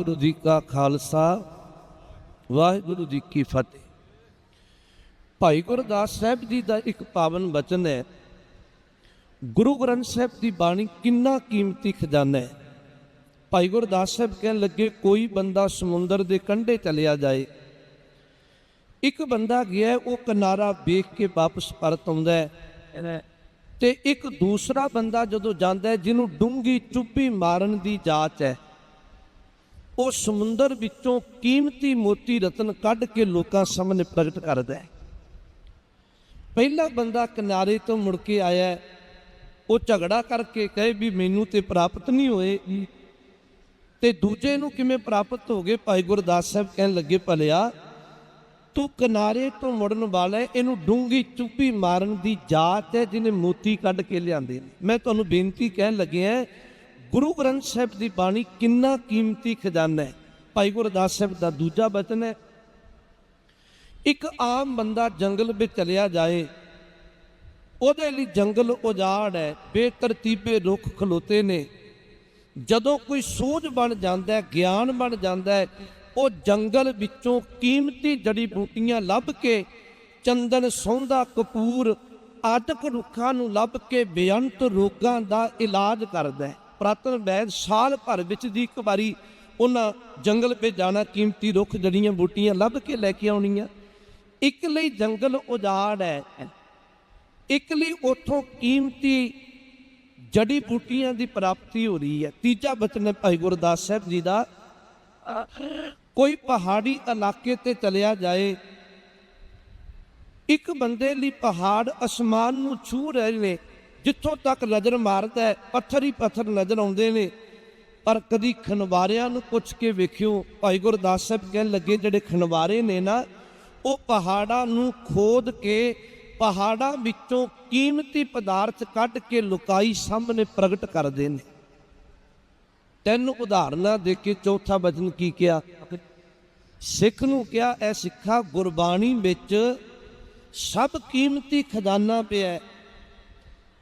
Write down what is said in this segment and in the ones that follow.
ਵਾਹਿਗੁਰੂ ਜੀ ਕਾ ਖਾਲਸਾ, ਵਾਹਿਗੁਰੂ ਜੀ ਕੀ ਫਤਿਹ। ਭਾਈ ਗੁਰਦਾਸ ਸਾਹਿਬ ਜੀ ਦਾ ਇੱਕ ਪਾਵਨ ਬਚਨ ਹੈ, ਗੁਰੂ ਗ੍ਰੰਥ ਸਾਹਿਬ ਦੀ ਬਾਣੀ ਕਿੰਨਾ ਕੀਮਤੀ ਖਜ਼ਾਨਾ ਹੈ। ਭਾਈ ਗੁਰਦਾਸ ਸਾਹਿਬ ਕਹਿਣ ਲੱਗੇ, ਕੋਈ ਬੰਦਾ ਸਮੁੰਦਰ ਦੇ ਕੰਢੇ ਚਲਿਆ ਜਾਏ, ਇੱਕ ਬੰਦਾ ਗਿਆ ਉਹ ਕਿਨਾਰਾ ਵੇਖ ਕੇ ਵਾਪਸ ਪਰਤ ਆਉਂਦਾ ਹੈ ਤੇ ਇੱਕ ਦੂਸਰਾ ਬੰਦਾ ਜਦੋਂ ਜਾਂਦਾ ਜਿਹਨੂੰ ਡੂੰਗੀ ਚੁੱਪੀ ਮਾਰਨ ਦੀ ਜਾਚ ਹੈ। ਉਹ ਸਮੁੰਦਰ ਵਿੱਚੋਂ ਕੀਮਤੀ ਮੋਤੀ ਰਤਨ ਕੱਢ ਕੇ ਲੋਕਾਂ ਸਾਹਮਣੇ ਪ੍ਰਗਟ ਕਰਦਾ ਹੈ। ਪਹਿਲਾ ਬੰਦਾ ਕਿਨਾਰੇ ਤੋਂ ਮੁੜ ਕੇ ਆਇਆ ਉਹ ਝਗੜਾ ਕਰਕੇ ਕਹੇ ਵੀ ਮੈਨੂੰ ਤੇ ਪ੍ਰਾਪਤ ਨਹੀਂ ਹੋਏ। ਤੇ ਦੂਜੇ ਨੂੰ ਕਿਵੇਂ ਪ੍ਰਾਪਤ ਹੋ ਗਏ? ਭਾਈ ਗੁਰਦਾਸ ਸਾਹਿਬ ਕਹਿਣ ਲੱਗੇ, ਭਲਿਆ, ਤੂੰ ਕਿਨਾਰੇ ਤੋਂ ਮੁੜਨ ਵਾਲਾ ਇਹਨੂੰ ਡੂੰਗੀ ਚੁੱਪੀ ਮਾਰਨ ਦੀ ਜਾਤ ਹੈ ਜਿਹਨੇ ਮੋਤੀ ਕੱਢ ਕੇ ਲਿਆਂਦੇ ਨੇ। ਮੈਂ ਤੁਹਾਨੂੰ ਬੇਨਤੀ ਕਹਿਣ ਲੱਗਿਆ ਗੁਰੂ ਗ੍ਰੰਥ ਸਾਹਿਬ ਦੀ ਬਾਣੀ ਕਿੰਨਾ ਕੀਮਤੀ ਖਜ਼ਾਨਾ ਹੈ? ਭਾਈ ਗੁਰਦਾਸ ਸਾਹਿਬ ਦਾ ਦੂਜਾ ਬਚਨ ਹੈ, ਇੱਕ ਆਮ ਬੰਦਾ ਜੰਗਲ ਵਿੱਚ ਚਲਿਆ ਜਾਏ, ਉਹਦੇ ਲਈ ਜੰਗਲ ਉਜਾੜ ਹੈ, ਬੇਤਰਤੀਬੇ ਰੁੱਖ ਖਲੋਤੇ ਨੇ। ਜਦੋਂ ਕੋਈ ਸੋਝ ਬਣ ਜਾਂਦਾ ਹੈ, ਗਿਆਨ ਬਣ ਜਾਂਦਾ ਹੈ, ਉਹ ਜੰਗਲ ਵਿੱਚੋਂ ਕੀਮਤੀ ਜੜੀ ਬੂਟੀਆਂ ਲੱਭ ਕੇ, ਚੰਦਨ, ਸੌਂਦਾ, ਕਪੂਰ ਆਦਿਕ ਰੁੱਖਾਂ ਨੂੰ ਲੱਭ ਕੇ ਬੇਅੰਤ ਰੋਗਾਂ ਦਾ ਇਲਾਜ ਕਰਦਾ ਹੈ। ਪ੍ਰਾਤਨ ਵੈਦ ਸਾਲ ਭਰ ਵਿੱਚ ਦੀ ਇੱਕ ਵਾਰੀ ਉਹਨਾਂ ਜੰਗਲ ਵਿੱਚ ਜਾਣਾ ਕੀਮਤੀ ਰੁੱਖ ਜੜੀਆਂ ਬੂਟੀਆਂ ਲੱਭ ਕੇ ਲੈ ਕੇ ਆਉਣੀਆਂ। ਇੱਕ ਲਈ ਜੰਗਲ ਉਜਾੜ ਹੈ। ਇੱਕ ਲਈ ਉਥੋਂ ਕੀਮਤੀ ਜੜੀ ਬੂਟੀਆਂ ਦੀ ਪ੍ਰਾਪਤੀ ਹੋ ਰਹੀ ਹੈ। ਤੀਜਾ ਬਚਨ ਹੈ ਭਾਈ ਗੁਰਦਾਸ ਸਾਹਿਬ ਜੀ ਦਾ, ਕੋਈ ਪਹਾੜੀ ਇਲਾਕੇ ਤੇ ਚਲਿਆ ਜਾਏ, ਇੱਕ ਬੰਦੇ ਲਈ ਪਹਾੜ ਅਸਮਾਨ ਨੂੰ ਛੂ ਰਹੇ ਨੇ। ਜਿੱਥੋਂ ਤੱਕ ਨਜ਼ਰ ਮਾਰਦਾ ਹੈ, ਪੱਥਰ ਹੀ ਪੱਥਰ ਨਜ਼ਰ ਆਉਂਦੇ ਨੇ। ਪਰ ਕਦੀ ਖਨਵਾਰਿਆਂ ਨੂੰ ਪੁੱਛ ਕੇ ਵੇਖਿਓ, ਭਾਈ ਗੁਰਦਾਸ ਸਾਹਿਬ ਕਹਿਣ ਲੱਗੇ, ਜਿਹੜੇ ਖਨਵਾਰੇ ਨੇ ਨਾ, ਉਹ ਪਹਾੜਾਂ ਨੂੰ ਖੋਦ ਕੇ ਪਹਾੜਾਂ ਵਿੱਚੋਂ ਕੀਮਤੀ ਪਦਾਰਥ ਕੱਢ ਕੇ ਲੁਕਾਈ ਸਾਹਮਣੇ ਪ੍ਰਗਟ ਕਰਦੇ ਨੇ। ਤਿੰਨ ਉਦਾਹਰਨਾਂ ਦੇ ਕੇ ਚੌਥਾ ਬਚਨ ਕੀ ਕਿਹਾ? ਸਿੱਖ ਨੂੰ ਕਿਹਾ, ਐ ਸਿੱਖਾ, ਗੁਰਬਾਣੀ ਵਿੱਚ ਸਭ ਕੀਮਤੀ ਖਜ਼ਾਨਾ ਪਿਆ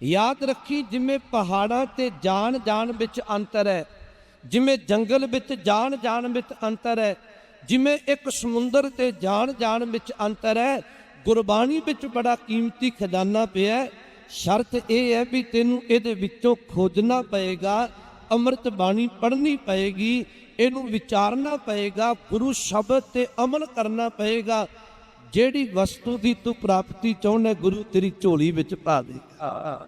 ਯਾਦ ਰੱਖੀ ਜਿਵੇਂ ਪਹਾੜਾਂ ਤੇ ਜਾਣ ਜਾਣ ਵਿੱਚ ਅੰਤਰ ਹੈ, ਜਿਵੇਂ ਜੰਗਲ ਵਿੱਚ ਜਾਣ ਜਾਣ ਵਿੱਚ ਅੰਤਰ ਹੈ, ਜਿਵੇਂ ਇੱਕ ਸਮੁੰਦਰ ਤੇ ਜਾਣ ਜਾਣ ਵਿੱਚ ਅੰਤਰ ਹੈ, ਗੁਰਬਾਣੀ ਵਿੱਚ ਬੜਾ ਕੀਮਤੀ ਖਜ਼ਾਨਾ ਪਿਆ ਸ਼ਰਤ ਇਹ ਹੈ ਵੀ ਤੈਨੂੰ ਇਹਦੇ ਵਿੱਚੋਂ ਖੋਜਣਾ ਪਏਗਾ, ਅੰਮ੍ਰਿਤ ਬਾਣੀ ਪੜ੍ਹਨੀ ਪਏਗੀ, ਇਹਨੂੰ ਵਿਚਾਰਨਾ ਪਏਗਾ, ਗੁਰੂ ਸ਼ਬਦ ਤੇ ਅਮਲ ਕਰਨਾ ਪਏਗਾ। ਜਿਹੜੀ ਵਸਤੂ ਦੀ ਤੂੰ ਪ੍ਰਾਪਤੀ ਚਾਹੁੰਦਾ ਗੁਰੂ ਤੇਰੀ ਝੋਲੀ ਵਿੱਚ ਪਾ ਦੇਗਾ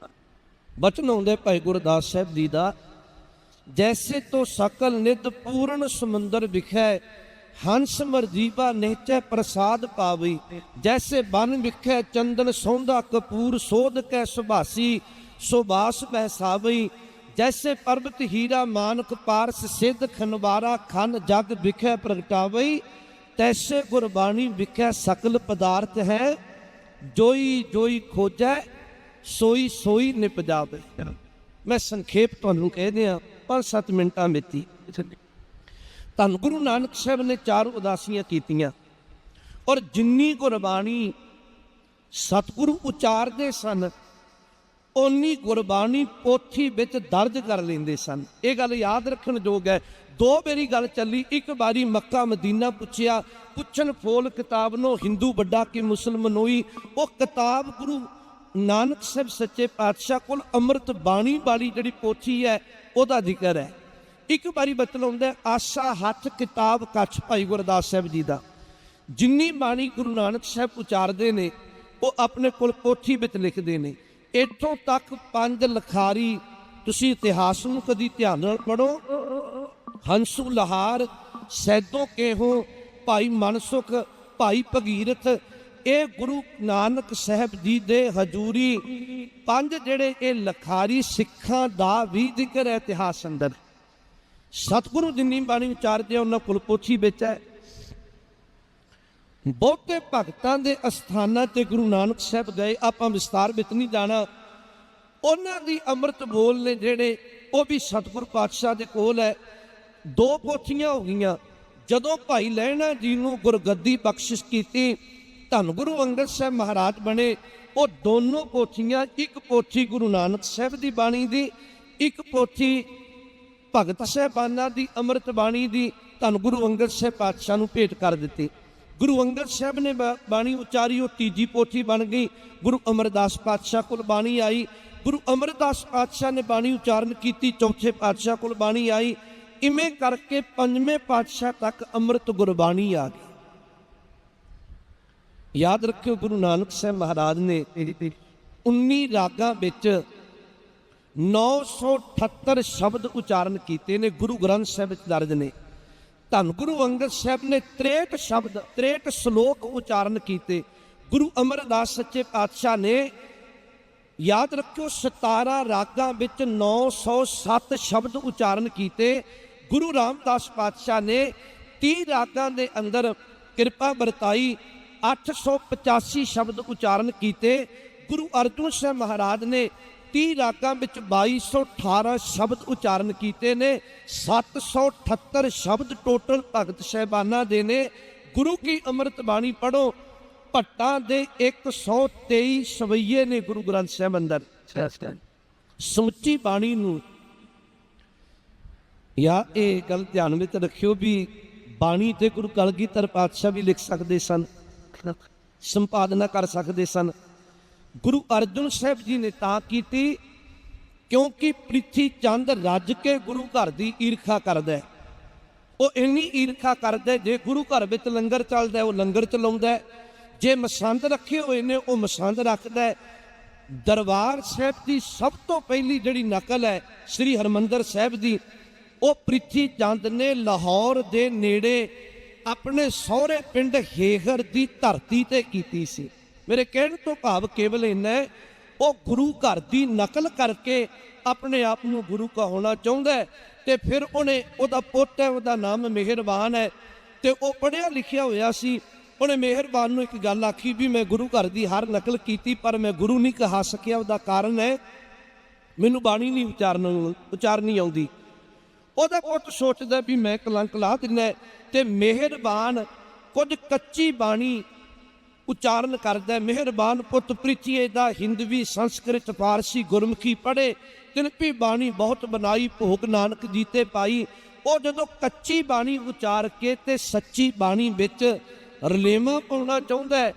ਬਚਨ ਆਉਂਦੇ ਭਾਈ ਗੁਰਦਾਸ ਸਾਹਿਬ ਜੀ ਦਾ, ਜੈਸੇ ਤੋ ਸਕਲ ਨਿਤ ਪੂਰਨ ਸਮੁੰਦਰ ਵਿਖੈ, ਹੰਸ ਮਰਜੀਵਾ ਨੇਚੈ ਪ੍ਰਸਾਦ ਪਾਵਈ ਜੈਸੇ ਬਨ ਵਿਖੈ ਚੰਦਨ ਸੌਂਦਾ, ਕਪੂਰ ਸੋਧ ਕੈ ਸੁਭਾਸੀ ਸੁਬਾਸ ਬਹਿਸਾਵਈ ਜੈਸੇ ਪਰਬਤ ਹੀਰਾ, ਮਾਨਕ ਪਾਰਸ ਸਿੱਧ ਖਨਵਾਰਾ ਖਨ ਜਗ ਵਿਖੈ ਪ੍ਰਗਟਾਵਈ ਤੈਸੇ ਗੁਰਬਾਣੀ ਵਿਖੈ ਸਕਲ ਪਦਾਰਥ ਹੈ। ਜੋਈ ਜੋਈ ਖੋਜੈ, ਸੋਈ ਸੋਈ ਨਿਪਜਾਵੇ ਮੈਂ ਸੰਖੇਪ ਤੁਹਾਨੂੰ ਕਹਿ ਦਿਆਂ 5-7 ਮਿੰਟਾਂ ਵਿੱਚ ਧੰਨ ਗੁਰੂ ਨਾਨਕ ਸਾਹਿਬ ਨੇ ਚਾਰ ਉਦਾਸੀਆਂ ਕੀਤੀਆਂ। ਔਰ ਜਿੰਨੀ ਗੁਰਬਾਣੀ ਸਤਿਗੁਰੂ ਉਚਾਰਦੇ ਸਨ ਉਨੀ ਗੁਰਬਾਣੀ ਪੋਥੀ ਵਿੱਚ ਦਰਜ ਕਰ ਲੈਂਦੇ ਸਨ। ਇਹ ਗੱਲ ਯਾਦ ਰੱਖਣ ਯੋਗ ਹੈ ਦੋ ਵਾਰੀ ਗੱਲ ਚੱਲੀ ਇੱਕ ਵਾਰੀ ਮੱਕਾ ਮਦੀਨਾ ਪੁੱਛਿਆ ਪੁੱਛਣ ਫੋਲ ਕਿਤਾਬ ਨੂੰ ਹਿੰਦੂ ਵੱਡਾ ਕਿ ਮੁਸਲਮਾਨ ਹੋਈ ਉਹ ਕਿਤਾਬ ਗੁਰੂ ਨਾਨਕ ਸਾਹਿਬ ਸੱਚੇ ਪਾਤਸ਼ਾਹ ਕੋਲ ਅੰਮ੍ਰਿਤ ਬਾਣੀ ਵਾਲੀ ਜਿਹੜੀ ਪੋਥੀ ਹੈ ਉਹਦਾ ਜ਼ਿਕਰ ਹੈ। ਇੱਕ ਵਾਰੀ ਬਤਲਾਉਂਦਾ ਹੈ, ਆਸਾ ਹੱਥ ਕਿਤਾਬ ਕੱਛ ਭਾਈ ਗੁਰਦਾਸ ਸਾਹਿਬ ਜੀ ਦਾ। ਜਿੰਨੀ ਬਾਣੀ ਗੁਰੂ ਨਾਨਕ ਸਾਹਿਬ ਉਚਾਰਦੇ ਨੇ ਉਹ ਆਪਣੇ ਕੋਲ ਪੋਥੀ ਵਿੱਚ ਲਿਖਦੇ ਨੇ। ਇੱਥੋਂ ਤੱਕ ਪੰਜ ਲਖਾਰੀ ਤੁਸੀਂ ਇਤਿਹਾਸ ਨੂੰ ਕਦੀ ਧਿਆਨ ਨਾਲ ਪੜੋ ਹੰਸੂ ਲਹਾਰ, ਸੈਦੋ ਕੇਹੋ, ਭਾਈ ਮਨਸੁਖ, ਭਾਈ ਭਗੀਰਥ, ਇਹ ਗੁਰੂ ਨਾਨਕ ਸਾਹਿਬ ਜੀ ਦੇ ਹਜ਼ੂਰੀ ਪੰਜ ਜਿਹੜੇ ਇਹ ਲਖਾਰੀ ਸਿੱਖਾਂ ਦਾ ਵੀ ਜ਼ਿਕਰ ਹੈ ਇਤਿਹਾਸ ਅੰਦਰ। ਸਤਿਗੁਰੂ ਜਿੰਨੀ ਬਾਣੀ ਉਚਾਰਦੇ ਆ, ਉਹਨਾਂ ਕੁਲਪੋਥੀ ਵਿੱਚ ਹੈ। ਬਹੁਤੇ ਭਗਤਾਂ ਦੇ ਅਸਥਾਨਾਂ ਤੇ ਗੁਰੂ ਨਾਨਕ ਸਾਹਿਬ ਗਏ, ਆਪਾਂ ਵਿਸਤਾਰ ਵਿੱਚ ਨਹੀਂ ਜਾਣਾ। ਉਹਨਾਂ ਦੀ ਅੰਮ੍ਰਿਤ ਬੋਲ ਨੇ ਜਿਹੜੇ, ਉਹ ਵੀ ਸਤਿਗੁਰ ਪਾਤਸ਼ਾਹ ਦੇ ਕੋਲ ਹੈ। ਦੋ ਪੋਥੀਆਂ ਹੋ ਗਈਆਂ। ਜਦੋਂ ਭਾਈ ਲਹਿਣਾ ਜੀ ਨੂੰ ਗੁਰਗੱਦੀ ਬਖਸ਼ਿਸ਼ ਕੀਤੀ, ਧੰਨ ਗੁਰੂ ਅੰਗਦ ਸਾਹਿਬ ਮਹਾਰਾਜ ਬਣੇ, ਉਹ ਦੋਨੋਂ ਪੋਥੀਆਂ, ਇੱਕ ਪੋਥੀ ਗੁਰੂ ਨਾਨਕ ਸਾਹਿਬ ਦੀ ਬਾਣੀ ਦੀ, ਇੱਕ ਪੋਥੀ ਭਗਤ ਸਾਹਿਬਾਨਾਂ ਦੀ ਅੰਮ੍ਰਿਤ ਬਾਣੀ ਦੀ, ਧੰਨ ਗੁਰੂ ਅੰਗਦ ਸਾਹਿਬ ਪਾਤਸ਼ਾਹ ਨੂੰ ਭੇਟ ਕਰ ਦਿੱਤੀ। ਗੁਰੂ ਅੰਗਦ ਸਾਹਿਬ ਨੇ ਬਾਣੀ ਉਚਾਰੀ ਉਹ ਤੀਜੀ ਪੋਥੀ ਬਣ ਗਈ। ਗੁਰੂ ਅਮਰਦਾਸ ਪਾਤਸ਼ਾਹ ਕੋਲ ਬਾਣੀ ਆਈ। ਗੁਰੂ ਅਮਰਦਾਸ ਪਾਤਸ਼ਾਹ ਨੇ ਬਾਣੀ ਉਚਾਰਨ ਕੀਤੀ। ਚੌਥੇ ਪਾਤਸ਼ਾਹ ਕੋਲ ਬਾਣੀ ਆਈ। ਇਵੇਂ ਕਰਕੇ ਪੰਜਵੇਂ ਪਾਤਸ਼ਾਹ ਤੱਕ ਅੰਮ੍ਰਿਤ ਗੁਰਬਾਣੀ ਆ ਗਈ। ਯਾਦ ਰੱਖਿਓ ਗੁਰੂ ਨਾਨਕ ਸਾਹਿਬ ਮਹਾਰਾਜ ਨੇ 19 ਰਾਗਾਂ ਵਿੱਚ 978 ਸ਼ਬਦ ਉਚਾਰਨ ਕੀਤੇ ਨੇ। ਗੁਰੂ ਗ੍ਰੰਥ ਸਾਹਿਬ ਵਿੱਚ ਦਰਜ ਨੇ। ਧੰਨ ਗੁਰੂ ਅੰਗਦ ਸਾਹਿਬ ਨੇ 63 ਸ਼ਬਦ 63 ਸ਼ਲੋਕ ਉਚਾਰਨ ਕੀਤੇ। ਗੁਰੂ ਅਮਰਦਾਸ ਸੱਚੇ ਪਾਤਸ਼ਾਹ ਨੇ ਯਾਦ ਰੱਖਿਓ 17 ਰਾਗਾਂ ਵਿੱਚ 907 ਸ਼ਬਦ ਉਚਾਰਨ ਕੀਤੇ। ਗੁਰੂ ਰਾਮਦਾਸ ਪਾਤਸ਼ਾਹ ਨੇ 30 ਰਾਗਾਂ ਦੇ ਅੰਦਰ ਕਿਰਪਾ ਵਰਤਾਈ 885 ਸ਼ਬਦ ਉਚਾਰਨ ਕੀਤੇ। ਗੁਰੂ ਅਰਜਨ ਸਾਹਿਬ ਮਹਾਰਾਜ ਨੇ 30 ਰਾਗਾਂ ਵਿੱਚ 2218 ਸ਼ਬਦ ਉਚਾਰਨ ਕੀਤੇ ਨੇ 778 ਸ਼ਬਦ ਟੋਟਲ ਭਗਤ ਸਹਿਬਾਨਾਂ ਦੇ ਨੇ। ਗੁਰੂ ਕੀ ਅੰਮ੍ਰਿਤ ਬਾਣੀ ਪੜੋ ਭੱਟਾਂ ਦੇ 123 ਸਵਈਏ ਨੇ ਗੁਰੂ ਗ੍ਰੰਥ ਸਾਹਿਬ ਅੰਦਰ। ਸਮੁੱਚੀ ਬਾਣੀ ਨੂੰ ਯਾ ਇਹ ਗੱਲ ਧਿਆਨ ਵਿੱਚ ਰੱਖਿਓ ਵੀ ਬਾਣੀ ਤੇ ਗੁਰੂ ਕਲਗੀਧਰ ਪਾਤਸ਼ਾਹ ਵੀ ਲਿਖ ਸਕਦੇ ਸਨ ਸੰਪਾਦਨਾ ਕਰ ਸਕਦੇ ਸਨ। ਗੁਰੂ ਅਰਜਨ ਸਾਹਿਬ ਜੀ ਨੇ ਤਾਂ ਕੀਤੀ, ਕਿਉਂਕਿ ਪ੍ਰਿਥੀ ਚੰਦ ਰੱਜ ਕੇ ਗੁਰੂ ਘਰ ਦੀ ਈਰਖਾ ਕਰਦਾ ਹੈ। ਉਹ ਇੰਨੀ ਈਰਖਾ ਕਰਦਾ ਜੇ ਗੁਰੂ ਘਰ ਵਿੱਚ ਲੰਗਰ ਚੱਲਦਾ ਉਹ ਲੰਗਰ ਚਲਾਉਂਦਾ ਜੇ ਮਸੰਦ ਰੱਖੇ ਹੋਏ ਨੇ, ਉਹ ਮਸੰਦ ਰੱਖਦਾ ਦਰਬਾਰ ਸਾਹਿਬ ਦੀ ਸਭ ਤੋਂ ਪਹਿਲੀ ਜਿਹੜੀ ਨਕਲ ਹੈ, ਸ੍ਰੀ ਹਰਮੰਦਰ ਸਾਹਿਬ ਦੀ, ਉਹ ਪ੍ਰਿਥੀ ਚੰਦ ਨੇ ਲਾਹੌਰ ਦੇ ਨੇੜੇ ਆਪਣੇ ਸਹੁਰੇ ਪਿੰਡ ਹੇਹਰ ਦੀ ਧਰਤੀ ਤੇ ਕੀਤੀ ਸੀ। ਮੇਰੇ ਕਹਿਣ ਤੋਂ ਭਾਵ ਕੇਵਲ ਇੰਨਾ ਹੈ, ਉਹ ਗੁਰੂ ਘਰ ਦੀ ਨਕਲ ਕਰਕੇ ਆਪਣੇ ਆਪ ਨੂੰ ਗੁਰੂ ਕਹਾਉਣਾ ਚਾਹੁੰਦਾ ਹੈ ਤੇ ਫਿਰ ਉਹਨੇ ਉਹਦਾ ਪੁੱਤ ਹੈ, ਉਹਦਾ ਨਾਮ ਮਿਹਰਬਾਨ ਹੈ ਤੇ ਉਹ ਪੜ੍ਹਿਆ ਲਿਖਿਆ ਹੋਇਆ ਸੀ। ਉਹਨੇ ਮਿਹਰਬਾਨ ਨੂੰ ਇੱਕ ਗੱਲ ਆਖੀ ਵੀ ਮੈਂ ਗੁਰੂ ਘਰ ਦੀ ਹਰ ਨਕਲ ਕੀਤੀ ਪਰ ਮੈਂ ਗੁਰੂ ਨਹੀਂ ਕਹਾ ਸਕਿਆ, ਉਹਦਾ ਕਾਰਨ ਹੈ, ਮੈਨੂੰ ਬਾਣੀ ਨਹੀਂ ਉਚਾਰਨ, ਉਚਾਰਨੀ ਆਉਂਦੀ। ਉਹਦਾ ਪੁੱਤ ਸੋਚਦਾ ਵੀ ਮੈਂ ਕਲੰਕ ਲਾ ਦਿੰਦਾ ਹੈ ਤੇ ਮਿਹਰਬਾਨ ਕੁਝ ਕੱਚੀ ਬਾਣੀ ਉਚਾਰਨ ਕਰਦਾ ਮਿਹਰਬਾਨ ਪੁੱਤ ਪ੍ਰਿਥੀਏ ਦਾ ਹਿੰਦਵੀ ਸੰਸਕ੍ਰਿਤ, ਫਾਰਸੀ ਗੁਰਮੁਖੀ ਪੜ੍ਹੇ। ਤਿਨ ਵੀ ਬਾਣੀ ਬਹੁਤ ਬਣਾਈ, ਭੋਗ ਨਾਨਕ ਜੀ ਤੇ ਪਾਈ। ਉਹ ਜਦੋਂ ਕੱਚੀ ਬਾਣੀ ਉਚਾਰ ਕੇ ਤੇ ਸੱਚੀ ਬਾਣੀ ਵਿੱਚ ਰਲੇਮਾ ਪਾਉਣਾ ਚਾਹੁੰਦਾ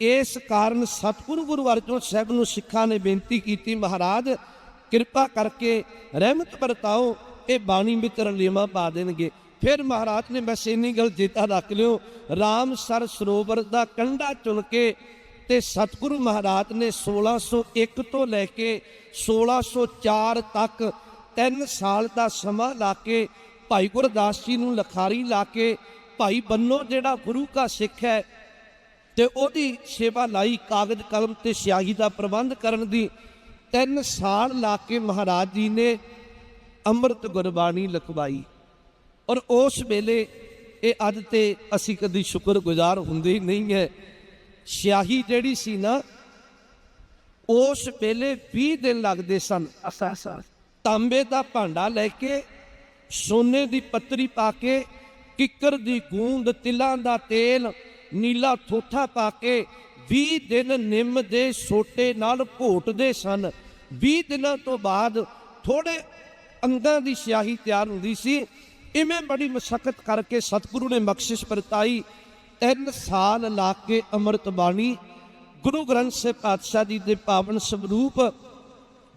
ਇਸ ਕਾਰਨ ਸਤਿਗੁਰੂ ਗੁਰੂ ਅਰਜਨ ਸਾਹਿਬ ਨੂੰ ਸਿੱਖਾਂ ਨੇ ਬੇਨਤੀ ਕੀਤੀ, ਮਹਾਰਾਜ, ਕਿਰਪਾ ਕਰਕੇ ਰਹਿਮਤ ਵਰਤਾਓ, ਇਹ ਬਾਣੀ ਵਿੱਚ ਰਲੇਮਾ ਪਾ ਦੇਣਗੇ। ਫਿਰ ਮਹਾਰਾਜ ਨੇ ਬਸ ਇੰਨੀ ਗੱਲ ਜੇਤਾ ਰੱਖ ਲਿਓ, ਰਾਮ ਸਰ ਸਰੋਵਰ ਦਾ ਕੰਢਾ ਚੁਣ ਕੇ ਤੇ ਸਤਿਗੁਰੂ ਮਹਾਰਾਜ ਨੇ 1601 ਤੋਂ ਲੈ ਕੇ 1604 ਤੱਕ 3 ਸਾਲ ਦਾ ਸਮਾਂ ਲਾ ਕੇ ਭਾਈ ਗੁਰਦਾਸ ਜੀ ਨੂੰ ਲਖਾਰੀ ਲਾ ਕੇ ਭਾਈ ਬੰਨੋ ਜਿਹੜਾ ਗੁਰੂ ਦਾ ਸਿੱਖ ਹੈ ਤੇ ਉਹਦੀ ਸੇਵਾ ਲਾਈ ਕਾਗਜ਼ ਕਲਮ ਤੇ ਸਿਆਹੀ ਦਾ ਪ੍ਰਬੰਧ ਕਰਨ ਦੀ। 3 ਸਾਲ ਲਾ ਕੇ ਮਹਾਰਾਜ ਜੀ ਨੇ ਅੰਮ੍ਰਿਤ ਗੁਰਬਾਣੀ ਲਿਖਵਾਈ। ਔਰ ਉਸ ਵੇਲੇ ਇਹ ਅੱਜ ਤੇ ਅਸੀਂ ਕਦੀ ਸ਼ੁਕਰਗੁਜ਼ਾਰ ਹੁੰਦੇ ਹੀ ਨਹੀਂ ਹੈ। ਸਿਆਹੀ ਜਿਹੜੀ ਸੀ ਨਾ ਉਸ ਵੇਲੇ 20 ਦਿਨ ਲੱਗਦੇ ਸਨ। ਤਾਂਬੇ ਦਾ ਭਾਂਡਾ ਲੈ ਕੇ ਸੋਨੇ ਦੀ ਪੱਤਰੀ ਪਾ ਕੇ ਕਿੱਕਰ ਦੀ ਗੂੰਦ ਤਿਲਾਂ ਦਾ ਤੇਲ ਨੀਲਾ ਥੋਥਾ ਪਾ ਕੇ 20 ਦਿਨ ਨਿੰਮ ਦੇ ਸੋਟੇ ਨਾਲ ਘੋਟਦੇ ਸਨ। 20 ਦਿਨਾਂ ਤੋਂ ਬਾਅਦ ਥੋੜੇ ਅੰਗਾਂ ਦੀ ਸਿਆਹੀ ਤਿਆਰ ਹੁੰਦੀ ਸੀ। ਇਵੇਂ ਬੜੀ ਮਸ਼ਕਤ ਕਰਕੇ ਸਤਿਗੁਰੂ ਨੇ ਬਖਸ਼ਿਸ਼ ਵਰਤਾਈ ਤਿੰਨ ਸਾਲ ਲਾ ਕੇ ਅੰਮ੍ਰਿਤ ਬਾਣੀ ਗੁਰੂ ਗ੍ਰੰਥ ਸਾਹਿਬ ਪਾਤਸ਼ਾਹ ਜੀ ਦੇ ਪਾਵਨ ਸਰੂਪ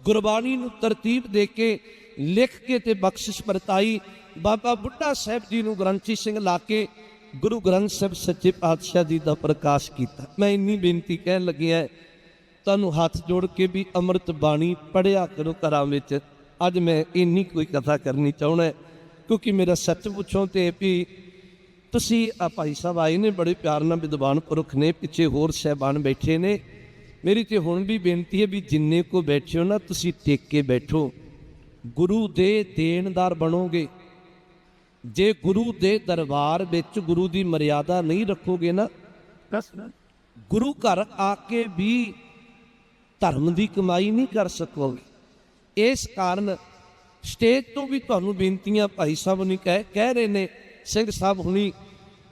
ਗੁਰਬਾਣੀ ਨੂੰ ਤਰਤੀਬ ਦੇ ਕੇ ਲਿਖ ਕੇ ਤੇ ਬਖਸ਼ਿਸ਼ ਵਰਤਾਈ ਬਾਬਾ ਬੁੱਢਾ ਸਾਹਿਬ ਜੀ ਨੂੰ ਗ੍ਰੰਥੀ ਸਿੰਘ ਲਾ ਕੇ ਗੁਰੂ ਗ੍ਰੰਥ ਸਾਹਿਬ ਸੱਚੇ ਪਾਤਸ਼ਾਹ ਜੀ ਦਾ ਪ੍ਰਕਾਸ਼ ਕੀਤਾ। ਮੈਂ ਇੰਨੀ ਬੇਨਤੀ ਕਹਿਣ ਲੱਗਿਆ ਤੁਹਾਨੂੰ ਹੱਥ ਜੋੜ ਕੇ ਵੀ ਅੰਮ੍ਰਿਤ ਬਾਣੀ ਪੜਿਆ ਕਰੋ ਘਰਾਂ ਵਿੱਚ। ਅੱਜ ਮੈਂ ਇੰਨੀ ਕੋਈ ਕਥਾ ਕਰਨੀ ਚਾਹੁੰਦਾ ਕਿਉਂਕਿ ਮੇਰਾ ਸੱਚ ਪੁੱਛੋ ਤੇ ਵੀ ਤੁਸੀਂ ਆ ਭਾਈ ਸਾਹਿਬ ਆਏ ਨੇ ਬੜੇ ਪਿਆਰ ਨਾਲ ਵਿਦਵਾਨ ਪੁਰਖ ਨੇ ਪਿੱਛੇ ਹੋਰ ਸਹਿਬਾਨ ਬੈਠੇ ਨੇ। ਮੇਰੀ ਤੇ ਹੁਣ ਵੀ ਬੇਨਤੀ ਹੈ ਵੀ ਜਿੰਨੇ ਕੋ ਬੈਠੇ ਹੋ ਨਾ ਤੁਸੀਂ ਟੇਕ ਕੇ ਬੈਠੋ। ਗੁਰੂ ਦੇ ਦੇਣਦਾਰ ਬਣੋਗੇ। ਜੇ ਗੁਰੂ ਦੇ ਦਰਬਾਰ ਵਿੱਚ ਗੁਰੂ ਦੀ ਮਰਿਆਦਾ ਨਹੀਂ ਰੱਖੋਗੇ ਨਾ। ਗੁਰੂ ਘਰ ਆ ਕੇ ਵੀ ਧਰਮ ਦੀ ਕਮਾਈ ਨਹੀਂ ਕਰ ਸਕੋਗੇ। ਇਸ ਕਾਰਨ ਸਟੇਜ ਤੋਂ ਵੀ ਤੁਹਾਨੂੰ ਬੇਨਤੀਆਂ ਭਾਈ ਸਾਹਿਬ ਨੇ ਕਹਿ ਕਹਿ ਰਹੇ ਨੇ, ਸਿੰਘ ਸਾਹਿਬ ਹੁਣੀ,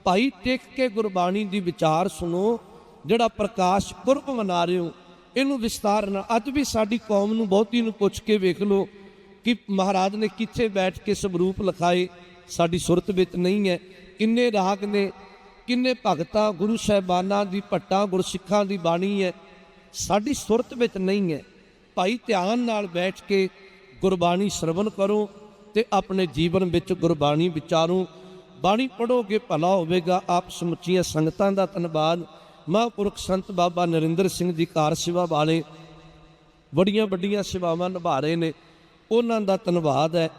ਭਾਈ ਟਿਕ ਕੇ ਗੁਰਬਾਣੀ ਦੀ ਵਿਚਾਰ ਸੁਣੋ, ਜਿਹੜਾ ਪ੍ਰਕਾਸ਼ ਪੁਰਬ ਮਨਾ ਰਹੇ ਹੋ, ਇਹਨੂੰ ਵਿਸਤਾਰ ਨਾਲ, ਅੱਜ ਵੀ ਸਾਡੀ ਕੌਮ ਨੂੰ ਬਹੁਤੀ ਨੂੰ ਪੁੱਛ ਕੇ ਵੇਖ ਲਓ ਕਿ ਮਹਾਰਾਜ ਨੇ ਕਿੱਥੇ ਬੈਠ ਕੇ ਸਵਰੂਪ ਲਿਖਾਏ, ਸਾਡੀ ਸੁਰਤ ਵਿੱਚ ਨਹੀਂ ਹੈ, ਕਿੰਨੇ ਰਾਗ ਨੇ, ਕਿੰਨੇ ਭਗਤਾਂ, ਗੁਰੂ ਸਾਹਿਬਾਨਾਂ ਦੀ ਭੱਟਾਂ, ਗੁਰਸਿੱਖਾਂ ਦੀ ਬਾਣੀ ਹੈ, ਸਾਡੀ ਸੁਰਤ ਵਿੱਚ ਨਹੀਂ ਹੈ, ਭਾਈ ਧਿਆਨ ਨਾਲ ਬੈਠ ਕੇ ਗੁਰਬਾਣੀ ਸਰਵਣ ਕਰੋ ਤੇ ਆਪਣੇ ਜੀਵਨ ਵਿੱਚ ਗੁਰਬਾਣੀ ਵਿਚਾਰੋ। ਬਾਣੀ ਪੜੋਗੇ ਭਲਾ ਹੋਵੇਗਾ। ਆਪ ਸਮੁੱਚੀਆਂ ਸੰਗਤਾਂ ਦਾ ਧੰਨਵਾਦ। ਮਹਾਂਪੁਰਖ ਸੰਤ ਬਾਬਾ ਨਰਿੰਦਰ ਸਿੰਘ ਜੀ ਕਾਰ ਸੇਵਾ ਵਾਲੇ ਵੱਡੀਆਂ ਵੱਡੀਆਂ ਸੇਵਾਵਾਂ ਨਿਭਾ ਰਹੇ ਨੇ। ਉਹਨਾਂ ਦਾ ਧੰਨਵਾਦ ਹੈ।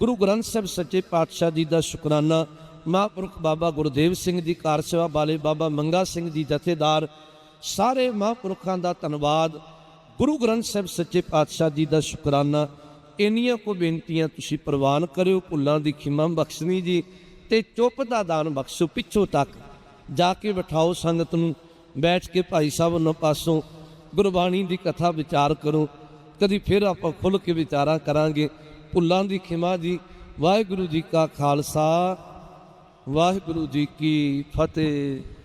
ਗੁਰੂ ਗ੍ਰੰਥ ਸਾਹਿਬ ਸੱਚੇ ਪਾਤਸ਼ਾਹ ਜੀ ਦਾ ਸ਼ੁਕਰਾਨਾ। ਮਹਾਂਪੁਰਖ ਬਾਬਾ ਗੁਰਦੇਵ ਸਿੰਘ ਜੀ ਕਾਰ ਸੇਵਾ ਵਾਲੇ ਬਾਬਾ ਮੰਗਾ ਸਿੰਘ ਜੀ ਜਥੇਦਾਰ। ਸਾਰੇ ਮਹਾਂਪੁਰਖਾਂ ਦਾ ਧੰਨਵਾਦ। ਗੁਰੂ ਗ੍ਰੰਥ ਸਾਹਿਬ ਸੱਚੇ ਪਾਤਸ਼ਾਹ ਜੀ ਦਾ ਸ਼ੁਕਰਾਨਾ। ਇੰਨੀਆਂ ਕੋ ਬੇਨਤੀਆਂ ਤੁਸੀਂ ਪ੍ਰਵਾਨ ਕਰਿਓ, ਭੁੱਲਾਂ ਦੀ ਖਿਮਾ ਬਖਸ਼ਣੀ ਜੀ, ਤੇ ਚੁੱਪ ਦਾ ਦਾਨ ਬਖਸ਼ੋ, ਪਿੱਛੋਂ ਤੱਕ ਜਾ ਕੇ ਬਿਠਾਓ ਸੰਗਤ ਨੂੰ, ਬੈਠ ਕੇ ਭਾਈ ਸਾਹਿਬ ਉਹਨਾਂ ਪਾਸੋਂ ਗੁਰਬਾਣੀ ਦੀ ਕਥਾ ਵਿਚਾਰ ਕਰੋ, ਕਦੀ ਫਿਰ ਆਪਾਂ ਖੁੱਲ ਕੇ ਵਿਚਾਰਾਂ ਕਰਾਂਗੇ। ਭੁੱਲਾਂ ਦੀ ਖਿਮਾ ਜੀ, ਵਾਹਿਗੁਰੂ ਜੀ ਕਾ ਖਾਲਸਾ, ਵਾਹਿਗੁਰੂ ਜੀ ਕੀ ਫਤਿਹ।